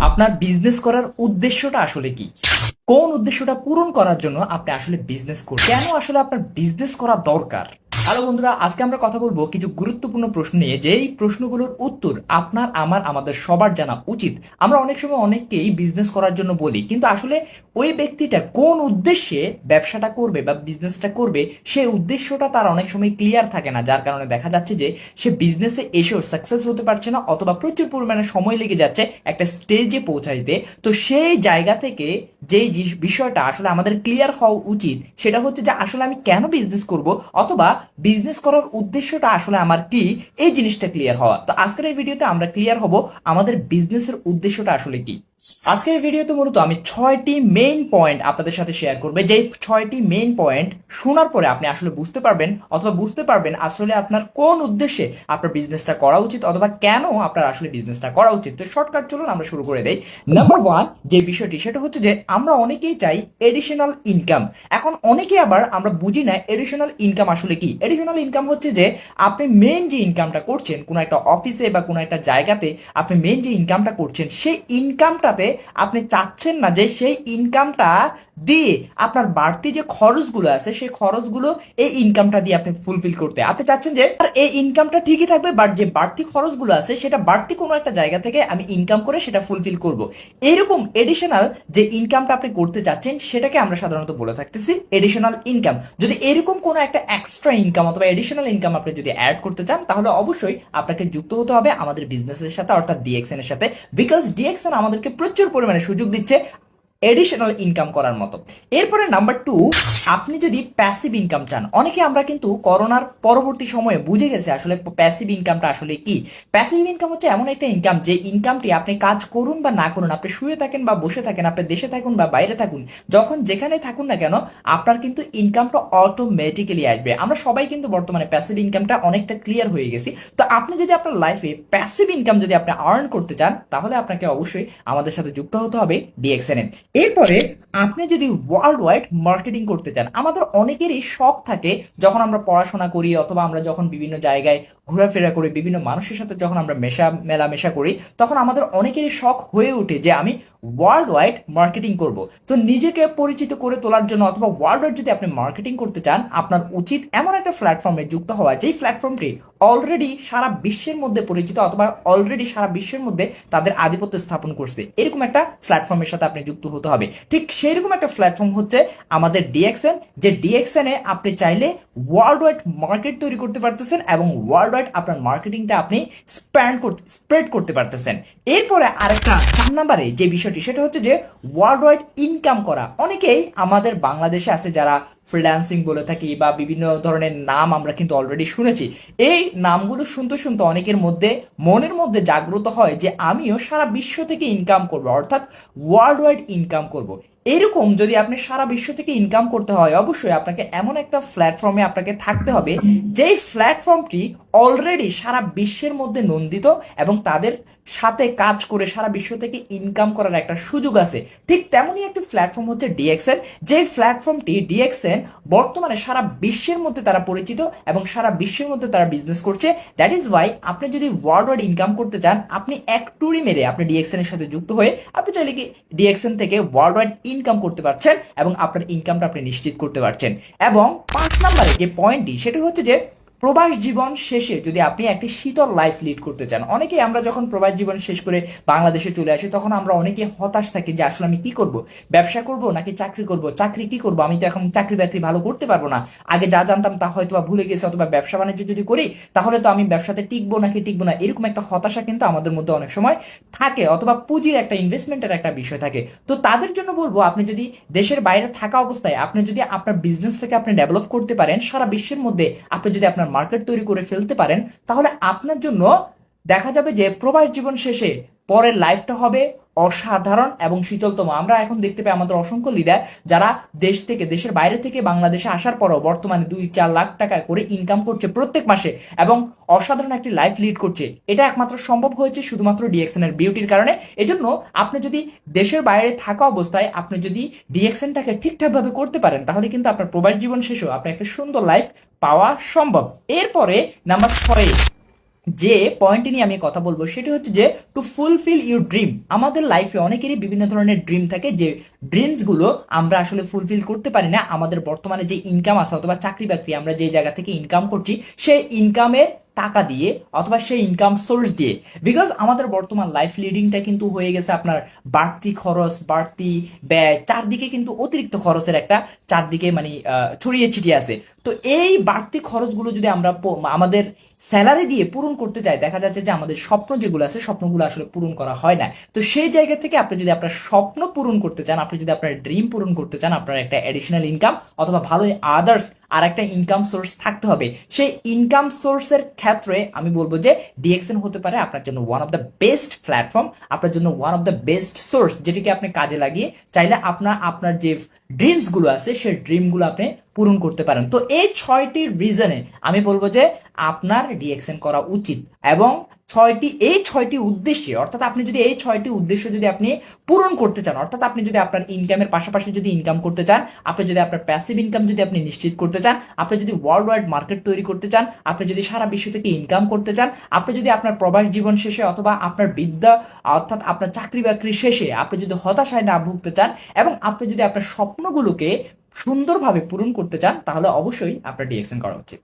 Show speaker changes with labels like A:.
A: আপনার বিজনেস করার উদ্দেশ্যটা আসলে কি? কোন উদ্দেশ্যটা পূরণ করার জন্য আপনি আসলে বিজনেস করুন কেন আসলে আপনার বিজনেস করা দরকার? হ্যালো বন্ধুরা, আজকে আমরা কথা বলব কিছু গুরুত্বপূর্ণ প্রশ্ন নিয়ে। যেই প্রশ্নগুলোর উত্তর আপনার, আমার, আমাদের সবার জানা উচিত। আমরা অনেক সময় অনেককেই বিজনেস করার জন্য বলি, কিন্তু আসলে ওই ব্যক্তিটা কোন উদ্দেশ্যে ব্যবসাটা করবে বা বিজনেসটা করবে, সেই উদ্দেশ্যটা তার অনেক সময় ক্লিয়ার থাকে না, যার কারণে দেখা যাচ্ছে যে সে বিজনেসে এসেও সাকসেস হতে পারছে না, অথবা প্রচুর পরিমাণে সময় লেগে যাচ্ছে একটা স্টেজে পৌঁছাইতে। তো সেই জায়গা থেকে যেই বিষয়টা আসলে আমাদের ক্লিয়ার হওয়া উচিত, সেটা হচ্ছে যে আসলে আমি কেন বিজনেস করব, অথবা বিজনেস করার উদ্দেশ্যটা আসলে আমার কি? এই জিনিসটা ক্লিয়ার হওয়া। তো আজকের এই ভিডিওতে আমরা ক্লিয়ার হব আমাদের বিজনেসের উদ্দেশ্যটা আসলে কি? আজকের ভিডিওতে মূলত আমি ছয়টি মেইন পয়েন্ট আপনাদের সাথে শেয়ার করবে। যে ছয়টি মেইন পয়েন্ট শোনার পরে আপনি আসলে বুঝতে পারবেন অথবা বুঝতে পারবেন আসলে আপনার কোন উদ্দেশ্যে আপনার বিজনেসটা করা উচিত অথবা কেন আপনার আসলে বিজনেসটা করা উচিত। তো শর্টকাট চলুন আমরা শুরু করে দেই। নাম্বার ওয়ান যে বিষয়টি, সেটা হচ্ছে যে আমরা অনেকেই চাই এডিশনাল ইনকাম এখন অনেকে আবার আমরা বুঝি না এডিশনাল ইনকাম আসলে কি। এডিশনাল ইনকাম হচ্ছে যে আপনি মেন যে ইনকামটা করছেন, কোনো একটা অফিসে বা কোনো একটা জায়গাতে আপনি মেন যে ইনকামটা করছেন, সেই ইনকামটাতে আপনি চাচ্ছেন না যে সেই ইনকামটা দিয়ে আপনার বাড়তি যে খরচগুলো আছে, সেই খরচগুলো এই ইনকামটা দিয়ে আপনি ফুলফিল করতে। আপনি চাচ্ছেন যে এই ইনকামটা ঠিকই থাকবে বাট যে বাড়তি খরচগুলো আছে, সেটা বাড়তি কোনো একটা জায়গা থেকে আমি ইনকাম করে সেটা ফুলফিল করব। এইরকম এডিশনাল যে ইনকামটা আপনি করতে চাচ্ছেন, সেটাকে আমরা সাধারণত বলে থাকতেছি এডিশনাল ইনকাম যদি এরকম কোনো একটা এক্সট্রা ইনকাম অথবা এডিশনাল ইনকাম আপনি যদি অ্যাড করতে চান, তাহলে অবশ্যই আপনাকে যুক্ত হতে হবে আমাদের বিজনেসের সাথে, অর্থাৎ ডিএক্সএন এর সাথে বিকজ ডিএক্সএন আমাদেরকে প্রচুর পরিমাণে সুযোগ দিচ্ছে। এডিশনাল ইনকাম করার মতো। এরপরে নাম্বার টু আপনি যদি প্যাসিভ ইনকাম চান, অনেকে আমরা কিন্তু করোনার পরবর্তী সময়ে বুঝে গেছে আসলে প্যাসিভ ইনকামটা আসলে কি। প্যাসিভ ইনকাম হচ্ছে এমন একটা ইনকাম যে ইনকামটি আপনি কাজ করুন বা না করুন, আপনি শুয়ে থাকেন বা বসে থাকেন, আপনি দেশে থাকুন বা বাইরে থাকুন, যখন যেখানে থাকুন না কেন, আপনার কিন্তু ইনকামটা অটোমেটিক্যালি আসবে। আমরা সবাই কিন্তু বর্তমানে প্যাসিভ ইনকামটা অনেকটা ক্লিয়ার হয়ে গেছি। তো আপনি যদি আপনার লাইফে প্যাসিভ ইনকাম যদি আপনি আর্ন করতে চান, তাহলে আপনাকে অবশ্যই আমাদের সাথে যুক্ত হতে হবে ডিএক্সএনএ এরপরে আপনি যদি ওয়ার্ল্ড ওয়াইড মার্কেটিং করতে চান, আমাদের অনেকেরই শখ থাকে যখন আমরা পড়াশোনা করি অথবা আমরা যখন বিভিন্ন জায়গায় ঘোরাফেরা করি, বিভিন্ন মানুষের সাথে যখন আমরা মেশা, মেলামেশা করি, তখন আমাদের অনেকেরই শখ হয়ে ওঠে যে আমি ওয়ার্ল্ড ওয়াইড মার্কেটিং করব। তো নিজেকে পরিচিত করে তোলার জন্য অথবা ওয়ার্ল্ড ওয়াইড যদি আপনি মার্কেটিং করতে চান, আপনার উচিত এমন একটা প্ল্যাটফর্মে যুক্ত হওয়া, যেই প্ল্যাটফর্মটি অলরেডি সারা বিশ্বের মধ্যে পরিচিত অথবা অলরেডি সারা বিশ্বের মধ্যে তাদের আধিপত্য স্থাপন করছে। এরকম একটা প্ল্যাটফর্মের সাথে আপনি যুক্ত হতে হবে। ঠিক সেরকম একটা প্ল্যাটফর্ম হচ্ছে আমাদের ডিএক্সএন যে ডিএক্সএন আপনি চাইলে ওয়ার্ল্ড ওয়াইড মার্কেট তৈরি করতে পারতেছেন এবং ওয়ার্ল্ড ওয়াইড আপনার মার্কেটিংটা আপনি স্প্যান্ড করতে স্প্রেড করতে পারতেছেন। এরপরে আরেকটা চার নাম্বারে যে বিষয়টি, সেটা হচ্ছে যে ওয়ার্ল্ড ওয়াইড ইনকাম করা। অনেকেই আমাদের বাংলাদেশে আছে যারা ফ্রিল্যান্সিং বলে থাকি বা বিভিন্ন ধরনের নাম আমরা কিন্তু অলরেডি শুনেছি। এই নামগুলো শুনতে শুনতে অনেকের মধ্যে, মনের মধ্যে জাগ্রত হয় যে আমিও সারা বিশ্ব থেকে ইনকাম করব, অর্থাৎ ওয়ার্ল্ড ওয়াইড ইনকাম করব। এরকম যদি আপনি সারা বিশ্ব থেকে ইনকাম করতে হয়, অবশ্যই আপনাকে এমন একটা প্ল্যাটফর্মে আপনাকে থাকতে হবে, যেই প্ল্যাটফর্মটি অলরেডি সারা বিশ্বের মধ্যে নন্দিত এবং তাদের সাথে কাজ করে সারা বিশ্ব থেকে ইনকাম করার একটা সুযোগ আছে। ঠিক তেমনই একটি প্ল্যাটফর্ম হচ্ছে ডিএক্সএন যে প্ল্যাটফর্মটি ডিএক্সএন বর্তমানে সারা বিশ্বের মধ্যে তারা পরিচিত এবং সারা বিশ্বের মধ্যে তারা বিজনেস করছে দ্যাট ইজ ওয়াই আপনি যদি ওয়ার্ল্ড ওয়াইড ইনকাম করতে চান, আপনি এক টুরি মেরে আপনি ডিএক্সএন এর সাথে যুক্ত হয়ে, আপনি চাইলে কি ডিএক্সএন থেকে ওয়ার্ল্ড ওয়াইড ইনকাম করতে পারছেন এবং আপনার ইনকামটা আপনি নিশ্চিত করতে পারছেন। এবং পাঁচ নম্বরে যে পয়েন্টটি সেটা হচ্ছে যে প্রবাস জীবন শেষে যদি আপনি একটি শীতল লাইফ লিড করতে চান, অনেকেই আমরা যখন প্রবাস জীবন শেষ করে বাংলাদেশে চলে আসি, তখন আমরা অনেকে হতাশ থাকি যে আসলে আমি কি করব? ব্যবসা করব নাকি চাকরি করব? চাকরি কি করব? আমি তো এখন চাকরি বাকরি ভালো করতে পারব না। আগে যা জানতাম তা হয়তো বা ভুলে গেছি অথবা ব্যবসা বাণিজ্য যদি করি, তাহলে তো আমি ব্যবসাতে টিকবো নাকি টিকবো না? এরকম একটা হতাশা কিন্তু আমাদের মধ্যে অনেক সময় থাকে অথবা পুঁজির একটা ইনভেস্টমেন্টের একটা বিষয় থাকে। তো তাদের জন্য বলব, আপনি যদি দেশের বাইরে থাকা অবস্থায়, আপনি যদি আপনার বিজনেসটাকে আপনি ডেভেলপ করতে পারেন, সারা বিশ্বের মধ্যে আপনি যদি আপনার মার্কেট তৈরি করে ফেলতে পারেন, তাহলে আপনার জন্য দেখা যাবে যে প্রবাস জীবন শেষে পরের লাইফটা হবে অসাধারণ এবং শীতলতম। আমরা এখন দেখতে পাই আমাদের অসংখ্য লিডার যারা দেশ থেকে, দেশের বাইরে থেকে বাংলাদেশে আসার পরও বর্তমানে দুই চার লাখ টাকা করে ইনকাম করছে প্রত্যেক মাসে এবং অসাধারণ একটি লাইফ লিড করছে। এটা একমাত্র সম্ভব হয়েছে শুধুমাত্র ডিএক্সএন এর বিউটির কারণে। এজন্য আপনি যদি দেশের বাইরে থাকা অবস্থায় আপনি যদি ডিএক্সএনটাকে ঠিকঠাকভাবে করতে পারেন, তাহলে কিন্তু আপনার প্রবাস জীবন শেষেও আপনার একটা সুন্দর লাইফ পাওয়া সম্ভব। এরপরে নাম্বার ছয়। যে পয়েন্ট নিয়ে আমি কথা বলব, সেটি হচ্ছে যে টু ফুলফিল ইউর ড্রিম আমাদের লাইফে অনেকেরই বিভিন্ন ধরনের ড্রিম থাকে যে ড্রিমসগুলো আমরা আসলে ফুলফিল করতে পারি না। আমাদের বর্তমানে যে ইনকাম আছে অথবা চাকরি বাকরি আমরা যে জায়গা থেকে ইনকাম করছি, সেই ইনকামের টাকা দিয়ে অথবা সেই ইনকাম সোর্স দিয়ে। বিকজ আমাদের বর্তমান লাইফ লিডিংটা কিন্তু হয়ে গেছে আপনার বাড়তি খরচ, বাড়তি ব্যয়, চারদিকে কিন্তু অতিরিক্ত খরচের একটা চারদিকে মানে ছড়িয়ে ছিটিয়ে আছে। তো এই বাড়তি খরচগুলো যদি আমরা আমাদের স্যালারি দিয়ে পূরণ করতে চাই, দেখা যাচ্ছে যে আমাদের স্বপ্ন যেগুলো আছে, স্বপ্নগুলো আসলে পূরণ করা হয় না। তো সেই জায়গা থেকে আপনি যদি আপনার স্বপ্ন পূরণ করতে চান, আপনি যদি আপনার ড্রিম পূরণ করতে চান, আপনার একটা অ্যাডিশনাল ইনকাম অথবা ভালো আদার্স আর একটা ইনকাম সোর্স থাকতে হবে। সেই ইনকাম সোর্সের ক্ষেত্রে আমি বলব যে ডিএক্সএন হতে পারে আপনার জন্য one of the best platform আপনার জন্য one of the best source যেটিকে আপনি কাজে লাগিয়ে চাইলে আপনার আপনার যে ড্রিমসগুলো আছে সেই ড্রিমগুলো আপনি পূরণ করতে পারেন। তো এই ছয়টি রিজনে আমি বলব যে আপনার ডিএক্সএন করা উচিত এবং ছয়টি, এই ছয়টি উদ্দেশ্যে, অর্থাৎ আপনি যদি এই ছয়টি উদ্দেশ্য যদি আপনি পূরণ করতে চান, অর্থাৎ আপনি যদি আপনার ইনকামের পাশাপাশি যদি ইনকাম করতে চান, আপনি যদি আপনার প্যাসিভ ইনকাম যদি আপনি নিশ্চিত করতে চান, আপনি যদি ওয়ার্ল্ড ওয়াইড মার্কেট তৈরি করতে চান, আপনি যদি সারা বিশ্ব থেকে ইনকাম করতে চান, আপনি যদি আপনার প্রবাস জীবন শেষে অথবা আপনার বিদ্যা, অর্থাৎ আপনার চাকরি বাকরি শেষে আপনি যদি হতাশায় না ভুগতে চান এবং আপনি যদি আপনার স্বপ্নগুলোকে সুন্দরভাবে পূরণ করতে চান, তাহলে অবশ্যই আপনার ডিএক্সএন করা উচিত।